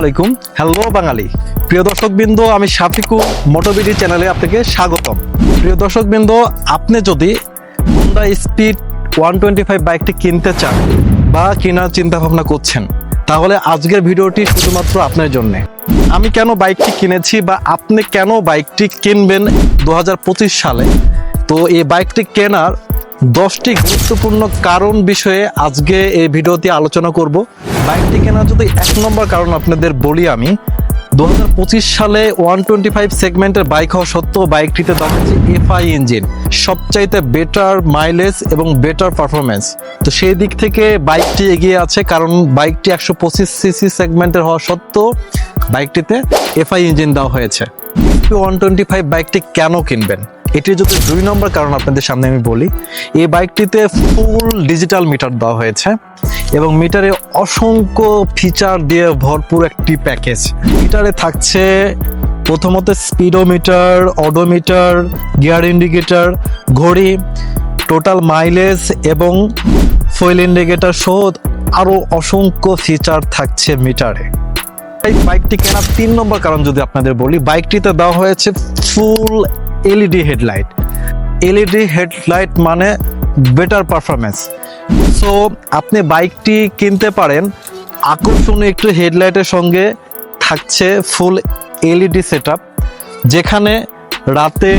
আলাইকুম। হ্যালো বাঙালি। প্রিয় দর্শকবৃন্দ, আমি শাফিকুল মোটোবিডি চ্যানেলে আপনাকে স্বাগতম। প্রিয় দর্শকবৃন্দ, আপনি যদি Honda speed one twenty five বাইকটি কিনতে চান বা কেনার চিন্তা ভাবনা করছেন, তাহলে আজকের ভিডিওটি শুধুমাত্র আপনার জন্যে। আমি কেন বাইকটি কিনেছি বা আপনি কেন বাইকটি কিনবেন দু হাজার পঁচিশ সালে? তো এই বাইকটি কেনার দশটি গুরুত্বপূর্ণ কারণ বিষয়ে আজকে এই ভিডিওতে আলোচনা করব। বাইকটি কেনার যদি এক নম্বর কারণ আপনাদের বলি আমি দু পঁচিশ সালে ওয়ান টোয়েন্টি ফাইভ সেগমেন্টের বাইক হওয়া সত্ত্বেও বাইকটিতে দেওয়া হচ্ছে এফআই ইঞ্জিন, সবচাইতে বেটার মাইলেজ এবং বেটার পারফরমেন্স তো সেই দিক থেকে বাইকটি এগিয়ে আছে, কারণ বাইকটি একশো পঁচিশ সিসি সেগমেন্টের হওয়া সত্ত্বেও বাইকটিতে এফআই ইঞ্জিন দেওয়া হয়েছে। ওয়ান টোয়েন্টি ফাইভ বাইকটি কেন কিনবেন? এটির যদি দুই নম্বর কারণ আপনাদের সামনে আমি বলি, এই বাইকটিতে ফুল ডিজিটাল মিটার দেওয়া হয়েছে এবং মিটারে অসংখ্য ফিচার দিয়ে ভরপুর একটি প্যাকেজ মিটারে থাকছে প্রথমত স্পিডোমিটার অডোমিটার গিয়ার ইন্ডিকেটার ঘড়ি টোটাল মাইলেজ এবং ফুয়েল ইন্ডিকেটার সহ আরও অসংখ্য ফিচার থাকছে মিটারে বাইকটি কেনার তিন নম্বর কারণ যদি আপনাদের বলি, বাইকটিতে দেওয়া হয়েছে full LED headlight LED headlight মানে বেটার পারফরমেন্স সো আপনি বাইকটি কিনতে পারেন। আকর্ষণীয় একটু হেডলাইটের সঙ্গে থাকছে ফুল এলইডি সেট যেখানে রাতে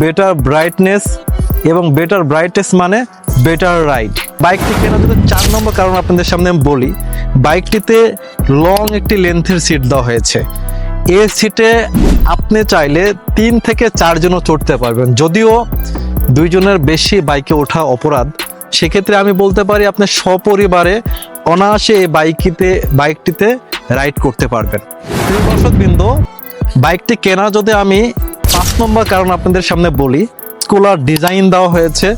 বেটার ব্রাইটনেস এবং বেটার ব্রাইটনেস মানে বেটার রাইড বাইকটি কেনার জন্য চার নম্বর কারণ আপনাদের সামনে আমি বলি বাইকটিতে লং একটি লেন্থের সিট দেওয়া হয়েছে। এই সিটে আপনি চাইলে তিন থেকে চারজনও চড়তে পারবেন। যদিও দুইজনের বেশি বাইকে ওঠা অপরাধ, সেক্ষেত্রে আমি বলতে পারি আপনি সপরিবারে অনায়াসে এই বাইকিতে, বাইকটিতে রাইড করতে পারবেন। প্রিয় দর্শকবৃন্দ, বাইকটি কেনা যদি আমি পাঁচ নম্বর কারণ আপনাদের সামনে বলি কুলার ডিজাইন দেওয়া হয়েছে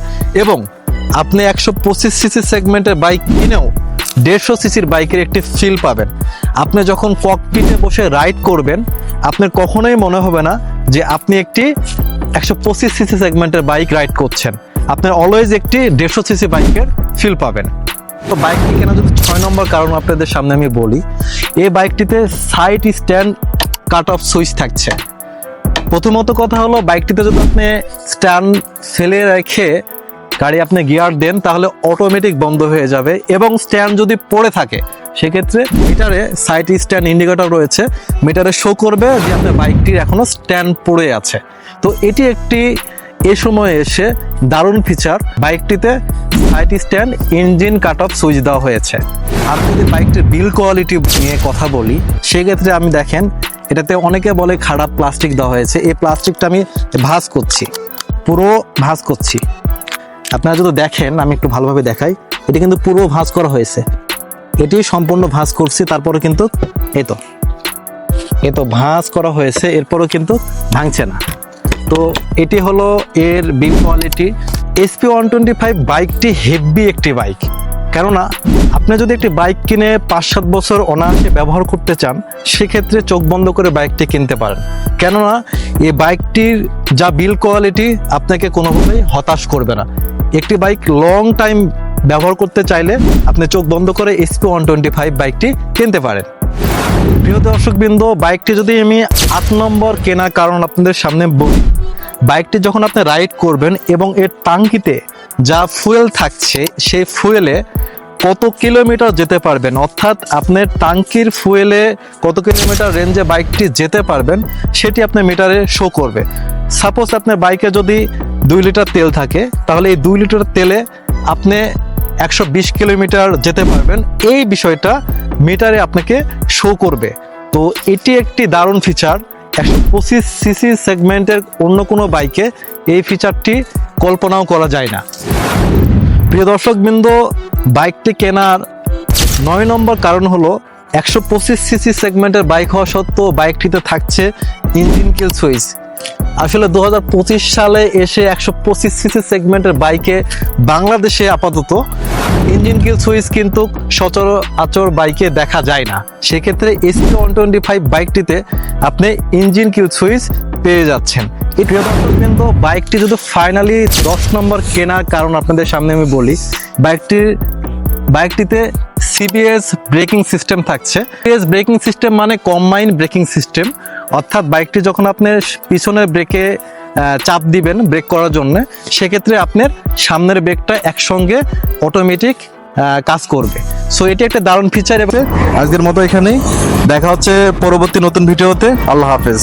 এবং আপনি একশো পঁচিশ সিসি সেগমেন্টের বাইক কিনেও দেড়শো সিসির বাইকের একটি ফিল পাবেন। আপনি যখন ককপিটে বসে রাইড করবেন, আপনার কখনোই মনে হবে না যে আপনি একটি একশো পঁচিশ সিসি সেগমেন্টের বাইক রাইড করছেন। আপনার অলওয়েজ একটি দেড়শো সিসি বাইকের ফিল পাবেন। তো বাইকটি কেনা যদি ছয় নম্বর কারণ আপনাদের সামনে আমি বলি এই বাইকটিতে side stand cut off switch থাকছে। প্রথমত কথা হলো, বাইকটিতে যদি আপনি স্ট্যান্ড ফেলে রেখে গাড়ি আপনি গিয়ার দেন, তাহলে অটোমেটিক বন্ধ হয়ে যাবে এবং স্ট্যান্ড যদি পড়ে থাকে, সেক্ষেত্রে মিটারে সাইড স্ট্যান্ড ইন্ডিকেটর রয়েছে মিটারে শো করবে যে আপনার বাইকটির এখনও স্ট্যান্ড পড়ে আছে। তো এটি একটি এ সময়ে এসে দারুণ feature বাইকটিতে side stand engine cut off switch দেওয়া হয়েছে। আর যদি বাইকটির বিল কোয়ালিটি নিয়ে কথা বলি, সেক্ষেত্রে আমি দেখেন, এটাতে অনেকে বলে খারাপ প্লাস্টিক দেওয়া হয়েছে, এই প্লাস্টিকটা আমি ভাঁজ করছি, পুরো ভাঁজ করছি। আপনারা যদি দেখেন, আমি একটু ভালোভাবে দেখাই। এটি কিন্তু পুরো ভাঁজ করা হয়েছে। এটি সম্পূর্ণ ভাঁজ করছি তারপরে কিন্তু এই তো। এ তো ভাঁজ করা হয়েছে, এরপরও কিন্তু ভাঙছে না। তো এটি হলো এর build quality SP one twenty five বাইকটি হেভি একটি বাইক কেননা, আপনি যদি একটি বাইক কিনে পাঁচ সাত বছর অনায়াসে ব্যবহার করতে চান, সেক্ষেত্রে চোখ বন্ধ করে বাইকটি কিনতে পারেন। কেননা, এই বাইকটির যা বিল কোয়ালিটি আপনাকে কোনোভাবেই হতাশ করবে না। একটি বাইক লং টাইম ব্যবহার করতে চাইলে আপনি চোখ বন্ধ করে এসপি ওয়ান টোয়েন্টি ফাইভ বাইকটি কিনতে পারেন। প্রিয় দর্শকবৃন্দ, বাইকটি যদি আমি আট নম্বর কেনার কারণ আপনাদের সামনে বলি, বাইকটি যখন আপনি রাইড করবেন এবং এর টাঙ্কিতে যা ফুয়েল থাকছে, সেই ফুয়েলে কত কিলোমিটার যেতে পারবেন? অর্থাৎ আপনার টাঙ্কির ফুয়েলে কত কিলোমিটার রেঞ্জে বাইকটি যেতে পারবেন, সেটি আপনার মিটারে শো করবে। সাপোজ আপনার বাইকে যদি দুই লিটার তেল থাকে, তাহলে এই দুই লিটার তেলে আপনি একশো বিশ কিলোমিটার যেতে পারবেন। এই বিষয়টা মিটারে আপনাকে শো করবে। তো এটি একটি দারুণ ফিচার একশো পঁচিশ সিসি সেগমেন্টের অন্য কোনো বাইকে এই ফিচারটি কল্পনাও করা যায় না। প্রিয় দর্শকবৃন্দ, বাইকটি কেনার নয় নম্বর কারণ হলো একশো পঁচিশ সিসি সেগমেন্টের বাইক হওয়া সত্ত্বেও বাইকটিতে থাকছে ইঞ্জিন কিল সুইচ আসলে দু হাজার পঁচিশ সালে এসে একশো পঁচিশ সিসি সেগমেন্টের বাইকে বাংলাদেশে আপাতত ইঞ্জিন কিল সুইচ কিন্তু সচরাচর বাইকে দেখা যায় না। সেক্ষেত্রে এসি ওয়ান টোয়েন্টি ফাইভ বাইকটিতে আপনি ইঞ্জিন কিল সুইচ পেয়ে যাচ্ছেন। কিন্তু বাইকটি যদি ফাইনালি দশ নম্বর কেনার কারণ আপনাদের সামনে আমি বলি, বাইকটির, বাইকটিতে সিবিএস ব্রেকিং সিস্টেম থাকছে। সিবিএস ব্রেকিং সিস্টেম মানে কম্বাইন ব্রেকিং সিস্টেম অর্থাৎ বাইকটি যখন আপনি পিছনের ব্রেকে চাপ দিবেন ব্রেক করার জন্য, সেক্ষেত্রে আপনার সামনের ব্রেকটা একসঙ্গে অটোমেটিক কাজ করবে। সো এটি একটা দারুণ ফিচার আজকের মতো এখানেই। দেখা হচ্ছে পরবর্তী নতুন ভিডিওতে। আল্লাহ হাফেজ।